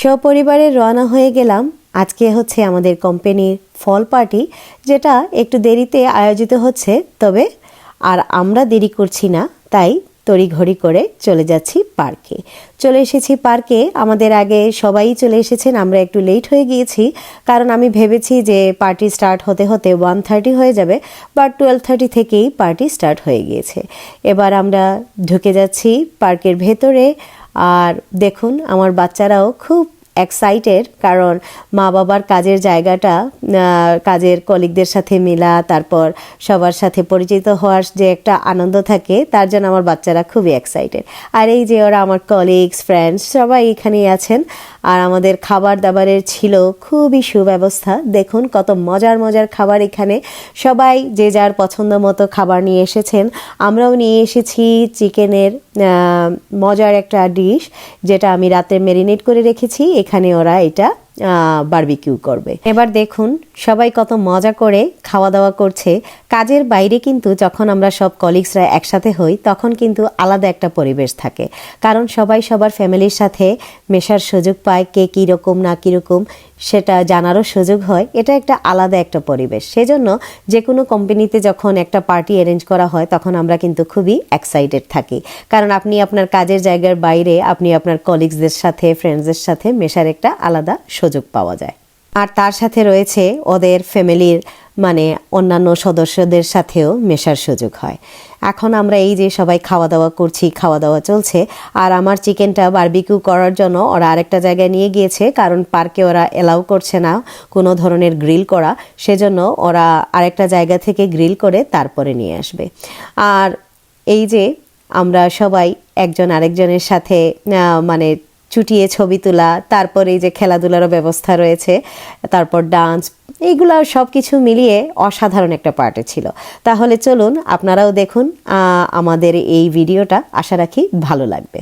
সপরিবারে রওনা হয়ে গেলাম। আজকে হচ্ছে আমাদের কোম্পানির ফল পার্টি, যেটা একটু দেরিতে আয়োজিত হচ্ছে, তবে আর আমরা দেরি করছি না, তাই তড়িঘড়ি করে চলে যাচ্ছি পার্কে। চলে এসেছি পার্কে, আমাদের আগে সবাই চলে এসেছেন, আমরা একটু লেট হয়ে গিয়েছি, কারণ আমি ভেবেছি যে পার্টি স্টার্ট হতে হতে ওয়ান থার্টি হয়ে যাবে বাট টুয়েলভ থার্টি থেকেই পার্টি স্টার্ট হয়ে গিয়েছে। এবার আমরা ঢুকে যাচ্ছি পার্কের ভেতরে আর দেখুন আমার বাচ্চারাও খুব এক্সাইটেড কারণ মা বাবার কাজের জায়গাটা কাজের কলিগদের সাথে মেলা, তারপর সবার সাথে পরিচিত হওয়ার যে একটা আনন্দ থাকে, তার জন্য আমার বাচ্চারা খুবই এক্সাইটেড আর এই যে ওরা আমার কলিগস ফ্রেন্ডস সবাই এখানেই আছেন, আর আমাদের খাবার দাবারের ছিল খুবই সুব্যবস্থা। দেখুন কত মজার মজার খাবার এখানে। সবাই যে যার পছন্দ মতো খাবার নিয়ে এসেছেন, আমরাও নিয়ে এসেছি চিকেনের মজার একটা ডিশ যেটা আমি রাতে মেরিনেট করে রেখেছি। এখানে ওরা এটা বারবিকিউ করবে। এবার দেখুন সবাই কত মজা করে খাওয়া দাওয়া করছে। কাজের বাইরে কিন্তু যখন আমরা সব কলিগসরা একসাথে হই, তখন কিন্তু আলাদা একটা পরিবেশ থাকে। কারণ সবাই সবার ফ্যামিলির সাথে মেশার সুযোগ পায়, কে কীরকম না কীরকম সেটা জানারও সুযোগ হয়। এটা একটা আলাদা একটা পরিবেশ। সেজন্য যে কোনো কোম্পানিতে যখন একটা পার্টি অ্যারেঞ্জ করা হয়, তখন আমরা কিন্তু খুবই এক্সাইটেড থাকি। কারণ আপনি আপনার কাজের জায়গার বাইরে, আপনি আপনার কলিগসদের সাথে ফ্রেন্ডসদের সাথে মেশার একটা আলাদা সুযোগ পাওয়া যায়। আর তার সাথে রয়েছে ওদের ফ্যামিলির মানে অন্যান্য সদস্যদের সাথেও মেশার সুযোগ হয়। এখন আমরা এই যে সবাই খাওয়া দাওয়া করছি খাওয়া দাওয়া চলছে, আর আমার চিকেনটা বারবিকিউ করার জন্য ওরা আরেকটা জায়গায় নিয়ে গিয়েছে, কারণ পার্কে ওরা এলাউ করছে না কোনো ধরনের গ্রিল করা, সেজন্য ওরা আরেকটা জায়গা থেকে গ্রিল করে তারপরে নিয়ে আসবে। আর এই যে আমরা সবাই একজন আরেকজনের সাথে মানে চুটিয়ে ছবি তোলা, তারপর এই যে খেলাধুলারও ব্যবস্থা রয়েছে, তারপর ডান্স এইগুলো সব কিছু মিলিয়ে অসাধারণ একটা পার্টি ছিল। তাহলে চলুন, আপনারাও দেখুন আমাদের এই ভিডিওটা আশা রাখি ভালো লাগবে।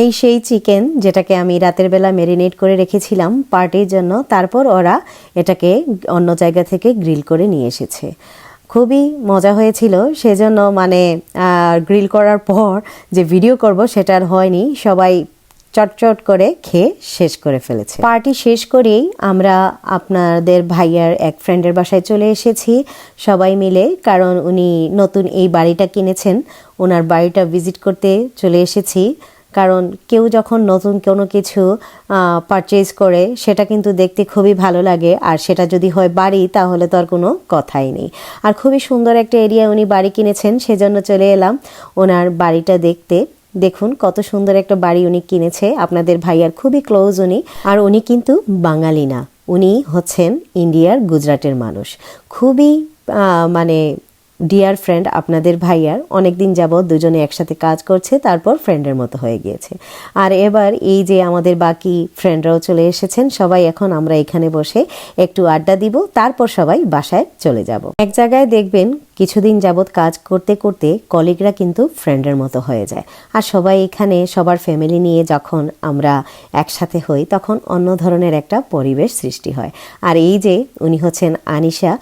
এই সেই চিকেন যেটাকে আমি রাতের বেলা মেরিনেট করে রেখেছিলাম পার্টির জন্য, তারপর ওরা এটাকে অন্য জায়গা থেকে গ্রিল করে নিয়ে এসেছে। খুবই মজা হয়েছিল, সেজন্য মানে গ্রিল করার পর যে ভিডিও করব সেটা আর হয়নি, সবাই চটচট করে খেয়ে শেষ করে ফেলেছে। পার্টি শেষ করেই আমরা আপনাদের ভাইয়ার এক ফ্রেন্ডের বাসায় চলে এসেছি, সবাই মিলে, কারণ উনি নতুন এই বাড়িটা কিনেছেন, ওনার বাড়িটা ভিজিট করতে চলে এসেছি। কারণ কেউ যখন নতুন কোনো কিছু পারচেজ করে, সেটা কিন্তু দেখতে খুবই ভালো লাগে। আর সেটা যদি হয় বাড়ি, তাহলে তো আর কোনো কথাই নেই। আর খুবই সুন্দর একটা এরিয়া উনি বাড়ি কিনেছেন, সেজন্য চলে এলাম ওনার বাড়িটা দেখতে। দেখুন কত সুন্দর একটা বাড়ি উনি কিনেছে। আপনাদের ভাইয়ার খুবই ক্লোজ উনি। আর উনি কিন্তু বাঙালি না। উনি হচ্ছেন ইন্ডিয়ার গুজরাটের মানুষ। খুবই মানে ডিয়ার ফ্রেন্ড আপনাদের ভাইয়ার অনেক দিন যাবৎ দুজনে একসাথে কাজ করছে, তারপর ফ্রেন্ডের মতো হয়ে গিয়েছে। আর এবার এই যে আমাদের বাকি ফ্রেন্ডরাও চলে এসেছেন, সবাই এখন আমরা এখানে বসে একটু আড্ডা দিব, তারপর সবাই বাসায় চলে যাব। এক জায়গায় দেখবেন কিছুদিন যাবৎ কাজ করতে করতে কলিগরা কিন্তু ফ্রেন্ডের মতো হয়ে যায়। আর সবাই এখানে সবার ফ্যামিলি নিয়ে যখন আমরা একসাথে হই, তখন অন্য ধরনের একটা পরিবেশ সৃষ্টি হয়। আর এই যে উনি হচ্ছেন আনিশা,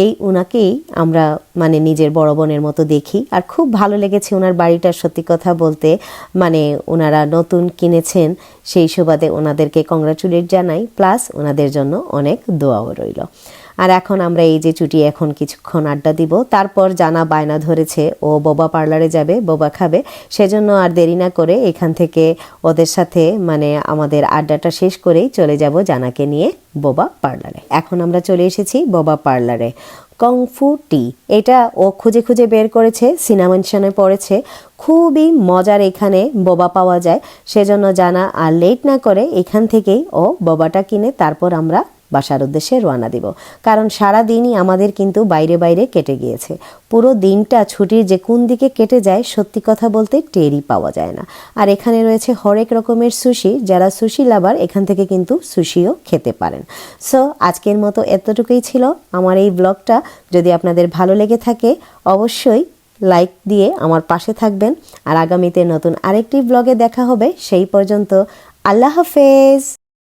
এই উনাকেই আমরা মানে নিজের বড় বোনের মতো দেখি। আর খুব ভালো লেগেছে ওনার বাড়িটার সত্যি কথা বলতে। মানে ওনারা নতুন কিনেছেন, সেই সুবাদে ওনাদেরকে কংগ্রাচুলেট জানাই। প্লাস ওনাদের জন্য অনেক দোয়াও রইল। আর এখন আমরা এই যে চুটি এখন কিছুক্ষণ আড্ডা দিব, তারপর জানা বায়না ধরেছে ও বোবা পার্লারে যাবে, বোবা খাবে। সেজন্য আর দেরি না করে এখান থেকে ওদের সাথে মানে আমাদের আড্ডাটা শেষ করেই চলে যাব জানাকে নিয়ে বোবা পার্লারে। এখন আমরা চলে এসেছি বোবা পার্লারে। কংফু টি, এটা ও খুঁজে খুঁজে বের করেছে সিনামেনশনে পড়েছে। খুবই মজার এখানে বোবা পাওয়া যায়। সেজন্য জানা আর লেট না করে এখান থেকেই ও বোবাটা কিনে তারপর আমরা বাসার উদ্দেশ্যে রওনা দিব। কারণ সারা দিনই আমাদের কিন্তু বাইরে বাইরে কেটে গিয়েছে। পুরো দিনটা ছুটির যে কোন দিকে কেটে যায়, সত্যি কথা বলতে টেরই পাওয়া যায় না। আর এখানে রয়েছে হরেক রকমের সুশি। যারা সুশি লাভার, এখান থেকে কিন্তু সুশিও খেতে পারেন। সো আজকের মতো এতটুকুই ছিল আমার এই ব্লগটা যদি আপনাদের ভালো লেগে থাকে, অবশ্যই লাইক দিয়ে আমার পাশে থাকবেন। আর আগামীতে নতুন আরেকটি ব্লগে দেখা হবে। সেই পর্যন্ত আল্লাহ হাফেজ।